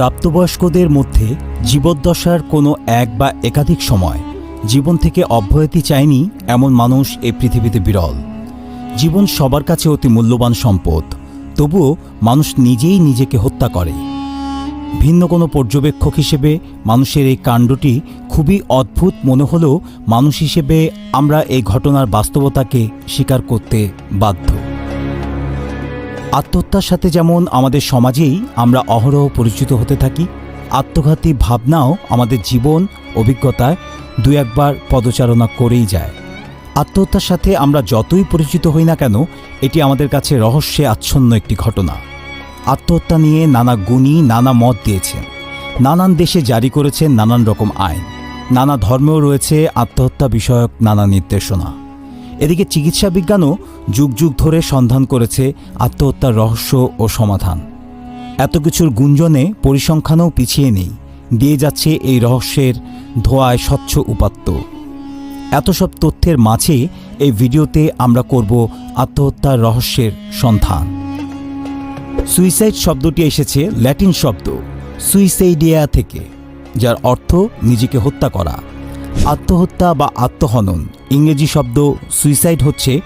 প্রাপ্তবয়স্কদের মধ্যে জীবদ্দশার কোনো এক বা একাধিক সময় জীবন থেকে অব্যাহতি চায়নি এমন মানুষ এই পৃথিবীতে বিরল। জীবন সবার কাছে অতি মূল্যবান সম্পদ, তবুও মানুষ নিজেই নিজেকে হত্যা করে। ভিন্ন কোনো পর্যবেক্ষক হিসেবে মানুষের এই কাণ্ডটি খুবই অদ্ভুত মনে হলেও মানুষ হিসেবে আমরা এই ঘটনার বাস্তবতাকে স্বীকার করতে বাধ্য। আত্মহত্যার সাথে যেমন আমাদের সমাজেই আমরা অহরহ পরিচিত হতে থাকি, আত্মঘাতী ভাবনাও আমাদের জীবন, অভিজ্ঞতায় দু একবার পদচারণা করেই যায়। আত্মহত্যার সাথে আমরা যতই পরিচিত হই না কেন, এটি আমাদের কাছে রহস্যে আচ্ছন্ন একটি ঘটনা। আত্মহত্যা নিয়ে নানা গুণী নানা মত দিয়েছেন। নানান দেশে জারি করেছেন নানান রকম আইন। নানা ধর্মেও রয়েছে আত্মহত্যা বিষয়ক নানা নির্দেশনা। এদিকে চিকিৎসা বিজ্ঞানও যুগ যুগ ধরে সন্ধান করেছে আত্মহত্যার রহস্য ও সমাধান। এত কিছুর গুঞ্জনে পরিসংখ্যানও পিছিয়ে নেই। দিয়ে যাচ্ছে এই রহস্যের ধোয়ায় স্বচ্ছ উপাত্ত। এত সব তথ্যের মাঝে এই ভিডিওতে আমরা করব আত্মহত্যার রহস্যের সন্ধান। সুইসাইড শব্দটি এসেছে ল্যাটিন শব্দ, সুইসাইডিয়া থেকে, যার অর্থ নিজেকে হত্যা করা। আত্মহত্যা বা আত্মহনন। ইংরেজি শব্দ সুইসাইড হচ্ছে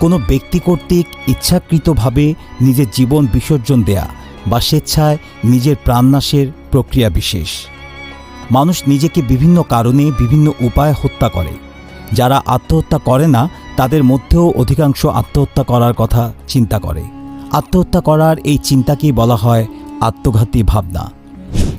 কোনো ব্যক্তি কর্তৃক ইচ্ছাকৃতভাবে নিজের জীবন বিসর্জন দেয়া বা স্বেচ্ছায় নিজের প্রাণনাশের প্রক্রিয়া বিশেষ। মানুষ নিজেকে বিভিন্ন কারণে বিভিন্ন উপায়ে হত্যা করে। যারা আত্মহত্যা করে না, তাদের মধ্যেও অধিকাংশ আত্মহত্যা করার কথা চিন্তা করে। আত্মহত্যা করার এই চিন্তাকেই বলা হয় আত্মঘাতী ভাবনা।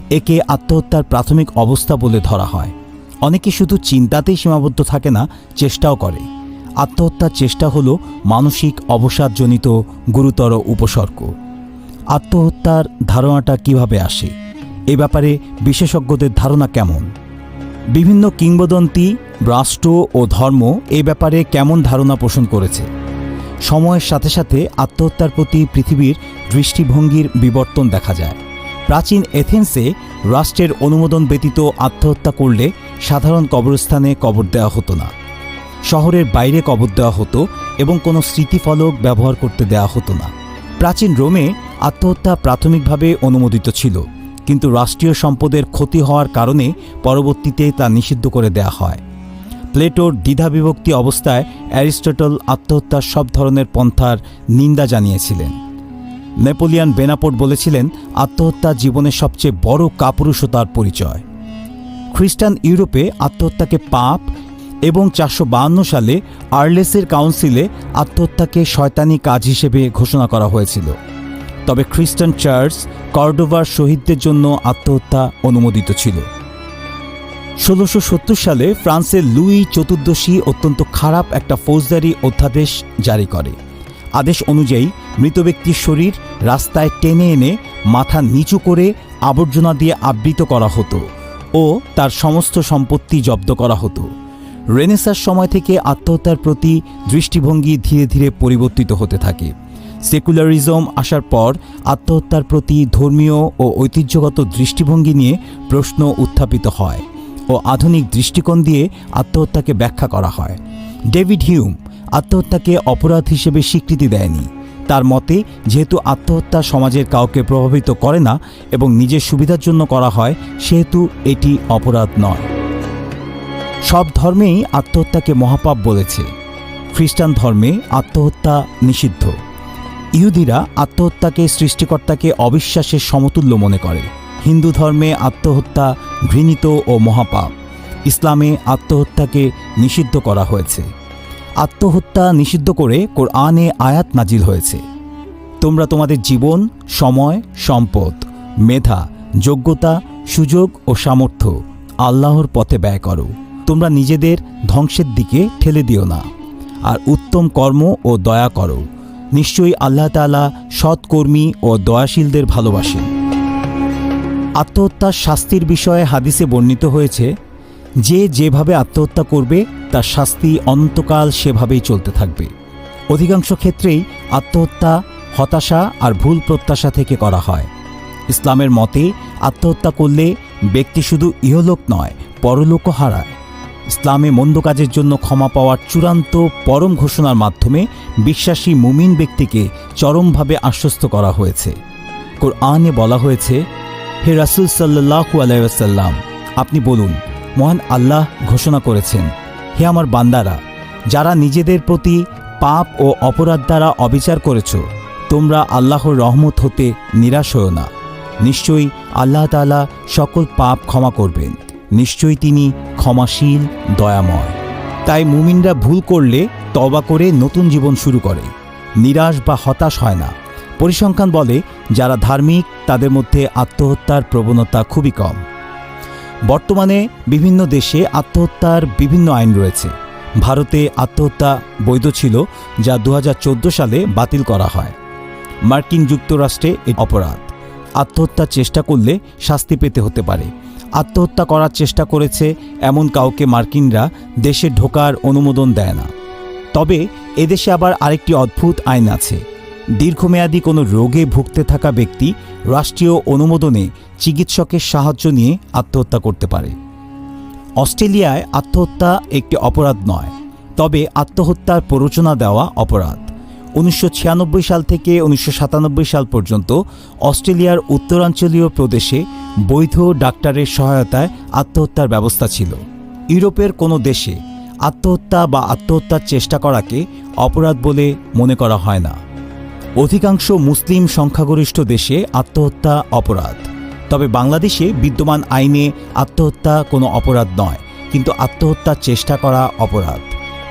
একে আত্মহত্যার প্রাথমিক অবস্থা বলে ধরা হয়। অনেকে শুধু চিন্তাতেই সীমাবদ্ধ থাকে না, চেষ্টাও করে। আত্মহত্যার চেষ্টা হলো মানসিক অবসাদজনিত গুরুতর উপসর্গ। আত্মহত্যার ধারণাটা কীভাবে আসে? এ ব্যাপারে বিশেষজ্ঞদের ধারণা কেমন? বিভিন্ন কিংবদন্তি, রাষ্ট্র ও ধর্ম এ ব্যাপারে কেমন ধারণা পোষণ করেছে? সময়ের সাথে সাথে আত্মহত্যার প্রতি পৃথিবীর দৃষ্টিভঙ্গির বিবর্তন দেখা যায়। প্রাচীন এথেন্সে রাষ্ট্রের অনুমোদন ব্যতীত আত্মহত্যা করলে সাধারণ কবরস্থানে কবর দেওয়া হতো না। শহরের বাইরে কবর দেওয়া হতো এবং কোনো স্মৃতিফলক ব্যবহার করতে দেওয়া হতো না। প্রাচীন রোমে আত্মহত্যা প্রাথমিকভাবে অনুমোদিত ছিল, কিন্তু রাষ্ট্রীয় সম্পদের ক্ষতি হওয়ার কারণে পরবর্তীতে তা নিষিদ্ধ করে দেয়া হয়। প্লেটোর দ্বিধাবিভক্তি অবস্থায় অ্যারিস্টটল আত্মহত্যার সব ধরনের পন্থার নিন্দা জানিয়েছিলেন। নেপোলিয়ান বেনাপোর্ট বলেছিলেন, আত্মহত্যা জীবনের সবচেয়ে বড় কাপুরুষতার পরিচয়। খ্রিস্টান ইউরোপে আত্মহত্যাকে পাপ এবং চারশো সালে আর্লেসের কাউন্সিলে আত্মহত্যাকে শয়তানি কাজ হিসেবে ঘোষণা করা হয়েছিল। তবে খ্রিস্টান চার্চ কর্ডোভার শহীদদের জন্য আত্মহত্যা অনুমোদিত ছিল। ষোলোশো সালে ফ্রান্সের লুই চতুর্দশী অত্যন্ত খারাপ একটা ফৌজদারি অধ্যাদেশ জারি করে। আদেশ অনুযায়ী মৃত ব্যক্তির শরীর রাস্তায় টেনে এনে মাথা নিচু করে আবর্জনা দিয়ে আবৃত করা হতো। ও তার সমস্ত সম্পত্তি জব্দ করা হতো। রেনেসার সময় থেকে আত্মহত্যার প্রতি দৃষ্টিভঙ্গি ধীরে ধীরে পরিবর্তিত হতে থাকে। সেকুলারিজম আসার পর আত্মহত্যার প্রতি ধর্মীয় ও ঐতিহ্যগত দৃষ্টিভঙ্গি নিয়ে প্রশ্ন উত্থাপিত হয় ও আধুনিক দৃষ্টিকোণ দিয়ে আত্মহত্যাকে ব্যাখ্যা করা হয়। ডেভিড হিউম আত্মহত্যাকে অপরাধ হিসেবে স্বীকৃতি দেয়নি। তার মতে, যেহেতু আত্মহত্যা সমাজের কাউকে প্রভাবিত করে না এবং নিজের সুবিধার জন্য করা হয়, সেহেতু এটি অপরাধ নয়। সব ধর্মেই আত্মহত্যাকে মহাপাপ বলেছে। খ্রিস্টান ধর্মে আত্মহত্যা নিষিদ্ধ। ইহুদিরা আত্মহত্যাকে সৃষ্টিকর্তাকে অবিশ্বাসের সমতুল্য মনে করে। হিন্দু ধর্মে আত্মহত্যা ঘৃণিত ও মহাপাপ। ইসলামে আত্মহত্যাকে নিষিদ্ধ করা হয়েছে। আত্মহত্যা নিষিদ্ধ করে কোরআনে আয়াত নাজিল হয়েছে। তোমরা তোমাদের জীবন, সময়, সম্পদ, মেধা, যোগ্যতা, সুযোগ ও সামর্থ্য আল্লাহর পথে ব্যয় করো। তোমরা নিজেদের ধ্বংসের দিকে ঠেলে দিও না। আর উত্তম কর্ম ও দয়া করো। নিশ্চয়ই আল্লাহ তালা সৎকর্মী ও দয়াশীলদের ভালোবাসেন। আত্মহত্যার শাস্তির বিষয়ে হাদিসে বর্ণিত হয়েছে, যে যেভাবে আত্মহত্যা করবে তার শাস্তি অনন্তকাল সেভাবেই চলতে থাকবে। অধিকাংশ ক্ষেত্রেই আত্মহত্যা, হতাশা আর ভুল প্রত্যাশা থেকে করা হয়। ইসলামের মতে, আত্মহত্যা করলে ব্যক্তি শুধু ইহলোক নয়, পরলোকও হারায়। ইসলামে মন্দ কাজের জন্য ক্ষমা পাওয়ার চূড়ান্ত, পরম ঘোষণার মাধ্যমে বিশ্বাসী মুমিন ব্যক্তিকে চরমভাবে আশ্বস্ত করা হয়েছে। কোরআনে বলা হয়েছে, হে রাসুল আলাইসাল্লাম আপনি বলুন, মহান আল্লাহ ঘোষণা করেছেন হে আমার বান্দারা, যারা নিজেদের প্রতি পাপ ও অপরাধ দ্বারা অবিচার করেছ, তোমরা আল্লাহর রহমত হতে নিরাশ হও না। নিশ্চয়ই আল্লাহ তাআলা সকল পাপ ক্ষমা করবেন। নিশ্চয়ই তিনি ক্ষমাশীল, দয়াময়। তাই মুমিনরা ভুল করলে তবা করে নতুন জীবন শুরু করে। নিরাশ বা হতাশ হয় না। পরিসংখ্যান বলে, যারা ধার্মিক, তাদের মধ্যে আত্মহত্যার প্রবণতা খুবই কম। বর্তমানে বিভিন্ন দেশে আত্মহত্যার বিভিন্ন আইন রয়েছে। ভারতে আত্মহত্যা বৈধ ছিল, যা দু হাজার চোদ্দ সালে বাতিল করা হয়। মার্কিন যুক্তরাষ্ট্রে অপরাধ। আত্মহত্যার চেষ্টা করলে শাস্তি পেতে হতে পারে। আত্মহত্যা করার চেষ্টা করেছে এমন কাউকে মার্কিনরা দেশে ঢোকার অনুমোদন দেয় না। তবে এদেশে আবার আরেকটি অদ্ভুত আইন আছে। দীর্ঘমেয়াদী কোনো রোগে ভুগতে থাকা ব্যক্তি রাষ্ট্রীয় অনুমোদনে চিকিৎসকের সাহায্য নিয়ে আত্মহত্যা করতে পারে। অস্ট্রেলিয়ায় আত্মহত্যা একটি অপরাধ নয়, তবে আত্মহত্যার প্ররোচনা দেওয়া অপরাধ। উনিশশো ছিয়ানব্বই সাল থেকে উনিশশো সাতানব্বই সাল পর্যন্ত অস্ট্রেলিয়ার উত্তরাঞ্চলীয় প্রদেশে বৈধ ডাক্তারের সহায়তায় আত্মহত্যার ব্যবস্থা ছিল। ইউরোপের কোনো দেশে আত্মহত্যা বা আত্মহত্যার চেষ্টা করাকে অপরাধ বলে মনে করা হয় না। অধিকাংশ মুসলিম সংখ্যাগরিষ্ঠ দেশে আত্মহত্যা অপরাধ। তবে বাংলাদেশে বিদ্যমান আইনে আত্মহত্যা কোনো অপরাধ নয়, কিন্তু আত্মহত্যার চেষ্টা করা অপরাধ।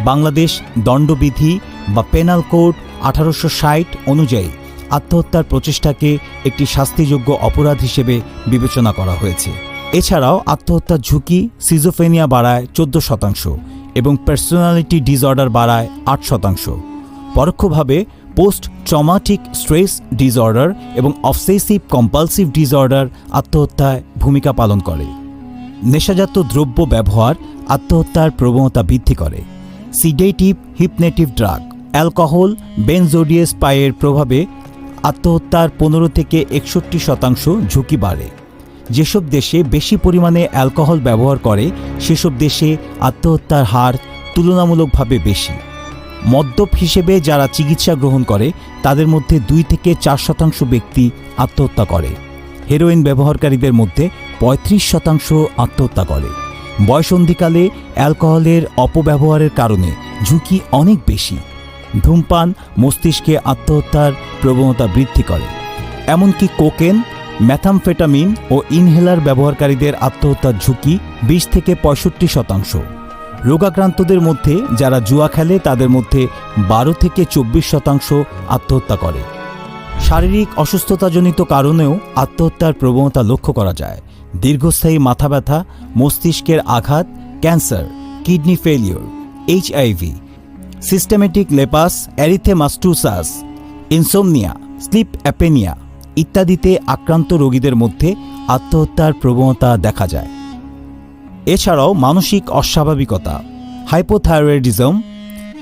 বাংলাদেশ দণ্ডবিধি বা পেনাল কোড আঠারোশো ষাট অনুযায়ী আত্মহত্যার প্রচেষ্টাকে একটি শাস্তিযোগ্য অপরাধ হিসেবে বিবেচনা করা হয়েছে। এছাড়াও আত্মহত্যার ঝুঁকি সিজোফেনিয়া বাড়ায় চোদ্দ শতাংশ এবং পার্সোনালিটি ডিসঅর্ডার বাড়ায় আট শতাংশ। পরোক্ষভাবে পোস্ট ট্রমাটিক স্ট্রেস ডিসঅর্ডার এবং অবসেসিভ কম্পালসিভ ডিসঅর্ডার আত্মহত্যায় ভূমিকা পালন করে। নেশাজাত দ্রব্য ব্যবহার আত্মহত্যার প্রবণতা বৃদ্ধি করে। সিডেটিভ হিপনেটিভ ড্রাগ, অ্যালকোহল, বেনজোডিয়াস পায়ের প্রভাবে আত্মহত্যার পনেরো থেকে একষট্টি শতাংশ ঝুঁকি বাড়ে। যেসব দেশে বেশি পরিমাণে অ্যালকোহল ব্যবহার করে, সেসব দেশে আত্মহত্যার হার তুলনামূলকভাবে বেশি। মদ্যপ হিসেবে যারা চিকিৎসা গ্রহণ করে, তাদের মধ্যে দুই থেকে চার শতাংশ ব্যক্তি আত্মহত্যা করে। হেরোইন ব্যবহারকারীদের মধ্যে পঁয়ত্রিশ শতাংশ আত্মহত্যা করে। বয়সন্ধিকালে অ্যালকোহলের অপব্যবহারের কারণে ঝুঁকি অনেক বেশি। ধূমপান মস্তিষ্কে আত্মহত্যার প্রবণতা বৃদ্ধি করে। এমনকি কোকেন, ম্যাথামফেটামিন ও ইনহেলার ব্যবহারকারীদের আত্মহত্যার ঝুঁকি বিশ থেকে পঁয়ষট্টি শতাংশ। রোগাক্রান্তদের মধ্যে যারা জুয়া খেলে তাদের মধ্যে বারো থেকে চব্বিশ শতাংশ আত্মহত্যা করে। শারীরিক অসুস্থতাজনিত কারণেও আত্মহত্যার প্রবণতা লক্ষ্য করা যায়। দীর্ঘস্থায়ী মাথা ব্যথা, মস্তিষ্কের আঘাত, cancer, kidney failure HIV systemic lupus erythematosus insomnia, sleep apnea ইত্যাদিতে আক্রান্ত রোগীদের মধ্যে আত্মহত্যার প্রবণতা দেখা যায়। এছাড়াও মানসিক অস্বাভাবিকতা, হাইপোথাইরয়েডিজম,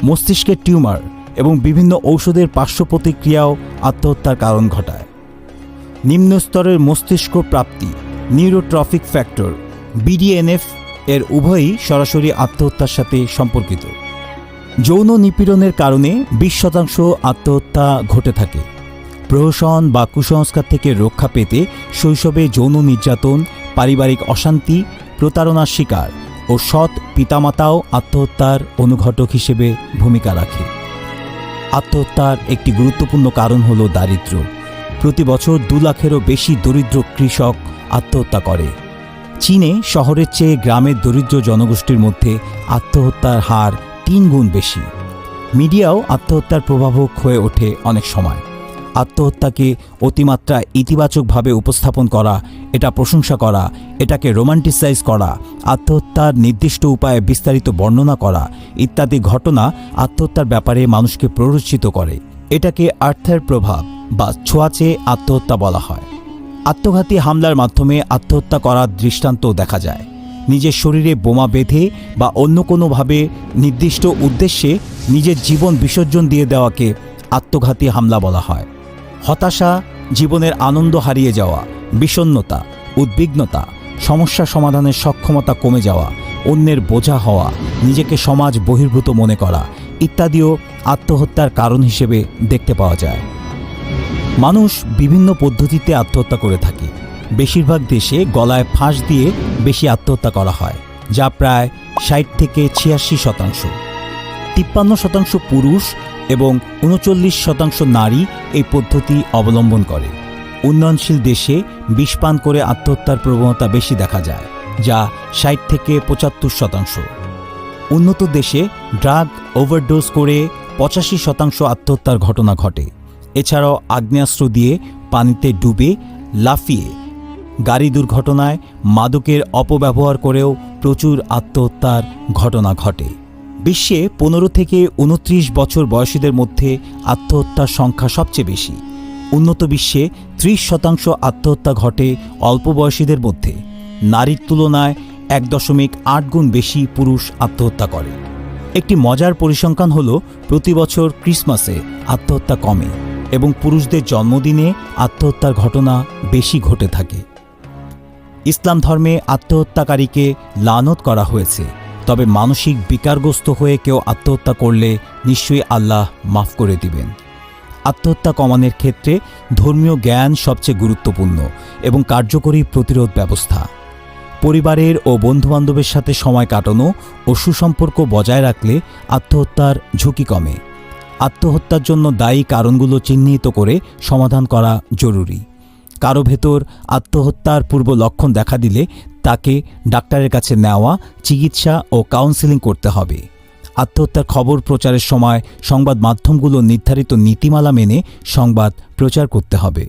মস্তিষ্কের টিউমার এবং বিভিন্ন ঔষধের পার্শ্ব প্রতিক্রিয়াও আত্মহত্যার কারণ ঘটায়। নিম্ন স্তরের মস্তিষ্ক প্রাপ্তি, নিউরোট্রফিক ফ্যাক্টর, বিডিএনএফ এর উভয়ই সরাসরি আত্মহত্যার সাথে সম্পর্কিত। যৌন নিপীড়নের কারণে বিশ শতাংশ আত্মহত্যা ঘটে থাকে। প্রহসন বা কুসংস্কার থেকে রক্ষা পেতে শৈশবে যৌন নির্যাতন, পারিবারিক অশান্তি প্রতারণার শিকার ও সৎ পিতামাতাও আত্মহত্যার অনুঘটক হিসেবে ভূমিকা রাখে। আত্মহত্যার একটি গুরুত্বপূর্ণ কারণ হল দারিদ্র। প্রতি বছর দু লাখেরও বেশি দরিদ্র কৃষক আত্মহত্যা করে। চীনে শহরের চেয়ে গ্রামের দরিদ্র জনগোষ্ঠীর মধ্যে আত্মহত্যার হার তিন গুণ বেশি। মিডিয়াও আত্মহত্যার প্রভাবক হয়ে ওঠে অনেক সময়। আত্মহত্যাকে অতিমাত্রা ইতিবাচকভাবে উপস্থাপন করা, এটা প্রশংসা করা, এটাকে রোমান্টিসাইজ করা, আত্মহত্যার নির্দিষ্ট উপায়ে বিস্তারিত বর্ণনা করা ইত্যাদি ঘটনা আত্মহত্যার ব্যাপারে মানুষকে প্ররোচিত করে। এটাকে আর্থের প্রভাব বা ছোঁয়াচে আত্মহত্যা বলা হয়। আত্মঘাতী হামলার মাধ্যমে আত্মহত্যা করার দৃষ্টান্ত দেখা যায়। নিজের শরীরে বোমা বেঁধে বা অন্য কোনোভাবে নির্দিষ্ট উদ্দেশ্যে নিজের জীবন বিসর্জন দিয়ে দেওয়াকে আত্মঘাতী হামলা বলা হয়। হতাশা, জীবনের আনন্দ হারিয়ে যাওয়া বিষণ্নতা উদ্বিগ্নতা, সমস্যা সমাধানের সক্ষমতা কমে যাওয়া, অন্যের বোঝা হওয়া, নিজেকে সমাজ বহির্ভূত মনে করা ইত্যাদিও আত্মহত্যার কারণ হিসেবে দেখতে পাওয়া যায়। মানুষ বিভিন্ন পদ্ধতিতে আত্মহত্যা করে থাকে। বেশিরভাগ দেশে গলায় ফাঁস দিয়ে বেশি আত্মহত্যা করা হয়, যা প্রায় ষাট থেকে ছিয়াশি শতাংশ। তিপ্পান্ন শতাংশ পুরুষ এবং উনচল্লিশ শতাংশ নারী এই পদ্ধতি অবলম্বন করে। উন্নয়নশীল দেশে বিষপান করে আত্মহত্যার প্রবণতা বেশি দেখা যায়, যা ষাট থেকে পঁচাত্তর শতাংশ। উন্নত দেশে ড্রাগ ওভারডোজ করে পঁচাশি শতাংশ আত্মহত্যার ঘটনা ঘটে। এছাড়াও আগ্নেয়াস্ত্র দিয়ে পানিতে ডুবে লাফিয়ে গাড়ি দুর্ঘটনায় মাদকের অপব্যবহার করেও প্রচুর আত্মহত্যার ঘটনা ঘটে। বিশ্বে পনেরো থেকে উনত্রিশ বছর বয়সীদের মধ্যে আত্মহত্যার সংখ্যা সবচেয়ে বেশি। উন্নত বিশ্বে ত্রিশ শতাংশ আত্মহত্যা ঘটে অল্প বয়সীদের মধ্যে। নারীর তুলনায় এক দশমিক আট গুণ বেশি পুরুষ আত্মহত্যা করে। একটি মজার পরিসংখ্যান হল, প্রতি বছর ক্রিসমাসে আত্মহত্যা কমে এবং পুরুষদের জন্মদিনে আত্মহত্যার ঘটনা বেশি ঘটে থাকে। ইসলাম ধর্মে আত্মহত্যাকারীকে লানত করা হয়েছে। তবে মানসিক বিকারগ্রস্ত হয়ে কেউ আত্মহত্যা করলে নিশ্চয়ই আল্লাহ মাফ করে দিবেন। আত্মহত্যা কমানোর ক্ষেত্রে ধর্মীয় জ্ঞান সবচেয়ে গুরুত্বপূর্ণ এবং কার্যকরী প্রতিরোধ ব্যবস্থা। পরিবারের ও বন্ধুবান্ধবের সাথে সময় কাটানো ও সুসম্পর্ক বজায় রাখলে আত্মহত্যার ঝুঁকি কমে। আত্মহত্যার জন্য দায়ী কারণগুলো চিহ্নিত করে সমাধান করা জরুরি। কারও ভেতর আত্মহত্যার পূর্ব লক্ষণ দেখা দিলে তাকে ডাক্তারের কাছে নেওয়া, চিকিৎসা ও কাউন্সেলিং করতে হবে। আত্মহত্যার খবর প্রচারের সময় সংবাদ মাধ্যমগুলো নির্ধারিত নীতিমালা মেনে সংবাদ প্রচার করতে হবে।